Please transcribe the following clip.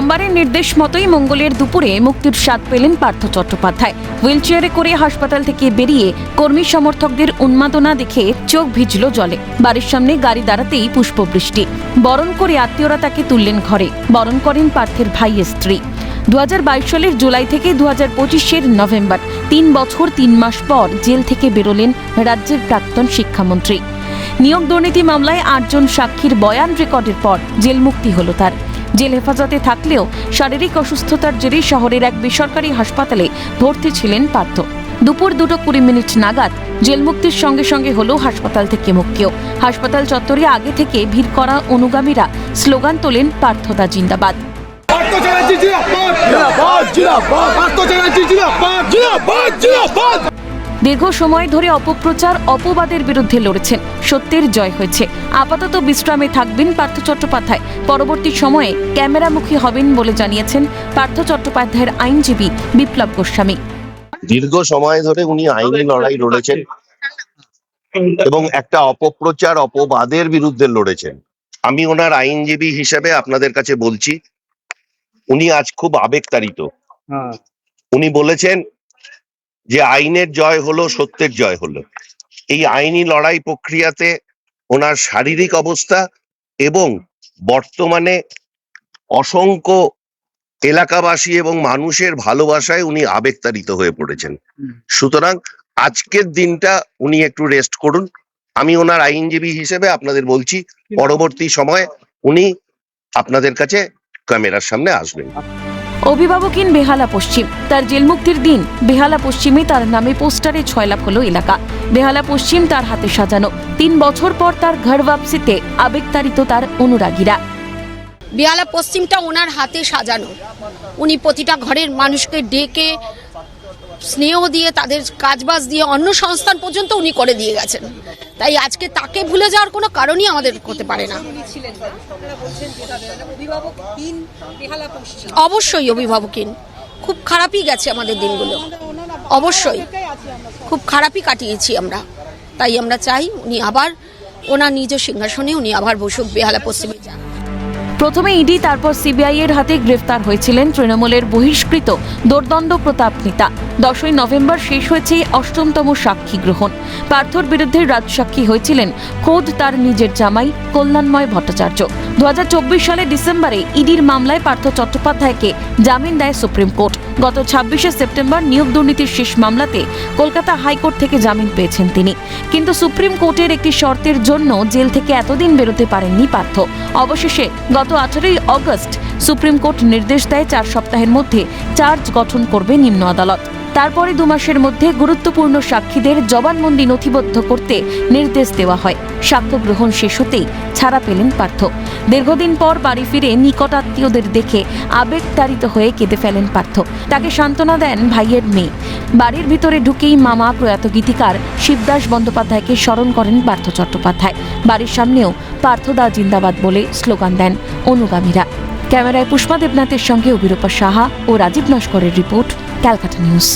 সোমবারের নির্দেশ মতোই মঙ্গলের দুপুরে মুক্তির স্বাদ পেলেন পার্থ চট্টোপাধ্যায়। হুইলচেয়ারে করে হাসপাতাল থেকে বেরিয়ে কর্মী সমর্থকদের উন্মাদনা দেখে চোখ ভিজল জলে। বাড়ির সামনে গাড়ি দাঁড়াতেই পুষ্পবৃষ্টি। বরণ করে আত্মীয়রা তাকে তুললেন ঘরে। বরণ করেন পার্থের ভাই স্ত্রী। দু হাজার বাইশ সালের জুলাই থেকে দু হাজার পঁচিশের নভেম্বর, তিন বছর তিন মাস পর জেল থেকে বেরোলেন রাজ্যের প্রাক্তন শিক্ষামন্ত্রী। নিয়োগ দুর্নীতি মামলায় আটজন সাক্ষীর বয়ান রেকর্ডের পর জেল মুক্তি হল তার। জেল হেফাজতে থাকলেও শারীরিক অসুস্থতার জেরে শহরের এক বেসরকারি হাসপাতালে ভর্তি ছিলেন পার্থ। দুপুর দুটো কুড়ি মিনিট নাগাদ জেল মুক্তির সঙ্গে সঙ্গে হলো হাসপাতাল থেকে মুক্তিও। হাসপাতাল চত্বরে আগে থেকে ভিড় করা অনুগামীরা স্লোগান তোলেন পার্থদা জিন্দাবাদ। পার্থ জিন্দাবাদ! দীর্ঘ সময় ধরে অপপ্রচার অপবাদের বিরুদ্ধে লড়েছেন। সত্যের জয় হয়েছে। আপাতত বিশ্রামে থাকবেন পার্থ চট্টোপাধ্যায়। পরবর্তী সময়ে ক্যামেরামুখী হবেন বলে জানিয়েছেন পার্থ চট্টোপাধ্যায়ের আইনজীবী বিপ্লব গোস্বামী। দীর্ঘ সময় ধরে উনি আইনি লড়াই লড়েছেন এবং একটা অপপ্রচার অপবাদের বিরুদ্ধে লড়েছেন। আমি ওনার আইনজীবী হিসেবে আপনাদের কাছে বলছি উনি আজ খুব আবেগতাড়িত। উনি বলেছেন যে আইনের জয় হলো সত্যের জয় হলো। এই আইনি লড়াই প্রক্রিয়াতে ওনার শারীরিক অবস্থা এবং বর্তমানে অসংখ্য এলাকাবাসী এবং মানুষের ভালোবাসায় উনি আবেগতাড়িত হয়ে পড়েছেন। সুতরাং আজকের দিনটা উনি একটু রেস্ট করুন। আমি ওনার আইনজীবী হিসেবে আপনাদের বলছি পরবর্তী সময় উনি আপনাদের কাছে ক্যামেরার সামনে আসবেন। অভিভাবকহীন বেহালা পশ্চিম। তার জেলমুক্তির দিন, বেহালা পশ্চিমে তার নামে পোস্টারে ছয়লাভ হলো এলাকা। বেহালা পশ্চিম তার হাতে সাজানো। তিন বছর পর তার ঘর ওয়াপসিতে আবেগতাড়িত তার অনুরাগীরা। বেহালা পশ্চিমটা ওনার হাতে সাজানো। উনি প্রতিটা ঘরের মানুষকে ডেকে স্নেহ দিয়ে, তাদের কাজবাজ দিয়ে, অন্য সংস্থান পর্যন্ত উনি করে দিয়ে গেছেন। তাই আজকে তাকে ভুলে যাওয়ার কোনো কারণই আমাদের হতে পারে না। অবশ্যই অভিভাবকহীন। খুব খারাপই গেছে আমাদের দিনগুলো। অবশ্যই। খুব খারাপই কাটিয়েছি আমরা। তাই আমরা চাই উনি আবার ওনার নিজ সিংহাসনে উনি আবার বসুক বেহালা পশ্চিমে যান প্রথমে ইডি, তারপর সিবিআই এর হাতে গ্রেফতার হয়েছিলেন তৃণমূলের বহিষ্কৃত দোর্দণ্ড প্রতাপ নেতা। দশই নভেম্বর শেষ হয়েছে অষ্টমতম সাক্ষী গ্রহণ। পার্থর বিরুদ্ধে রাজসাক্ষী হয়েছিলেন খোদ তার নিজের জামাই কল্যাণময় ভট্টাচার্য। দু সালে ডিসেম্বরে ইডির মামলায় পার্থ চট্টোপাধ্যায়কে জামিন দেয় সুপ্রিম কোর্ট। গত ছাব্বিশে সেপ্টেম্বর নিয়োগ দুর্নীতির শেষ মামলাতে কলকাতা হাইকোর্ট থেকে জামিন পেয়েছেন তিনি। কিন্তু সুপ্রিম কোর্টের একটি শর্তের জন্য জেল থেকে এতদিন বেরোতে পারেননি পার্থ। অবশেষে গত আঠারোই অগস্ট সুপ্রিম কোর্ট নির্দেশ দেয় চার সপ্তাহের মধ্যে চার্জ গঠন করবে নিম্ন আদালত। তারপরে দু মাসের মধ্যে গুরুত্বপূর্ণ সাক্ষীদের জবানবন্দি নথিবদ্ধ করতে নির্দেশ দেওয়া হয়। সাক্ষ্য গ্রহণ শেষ হতেই ছাড়া পেলেন পার্থ। দীর্ঘদিন পর বাড়ি ফিরে নিকটাত্মীয়দের দেখে আবেগতাড়িত হয়ে কেঁদে ফেলেন পার্থ। তাকে সান্ত্বনা দেন ভাইয়ের মেয়ে। বাড়ির ভিতরে ঢুকেই মামা প্রয়াত গীতিকার শিবদাস বন্দ্যোপাধ্যায়কে স্মরণ করেন পার্থ চট্টোপাধ্যায়। বাড়ির সামনেও পার্থদা জিন্দাবাদ বলে স্লোগান দেন অনুগামীরা। ক্যামেরায় পুষ্পা দেবনাথের সঙ্গে অভিরূপা সাহা ও রাজীব নস্করের রিপোর্ট। ক্যালকাটা নিউজ।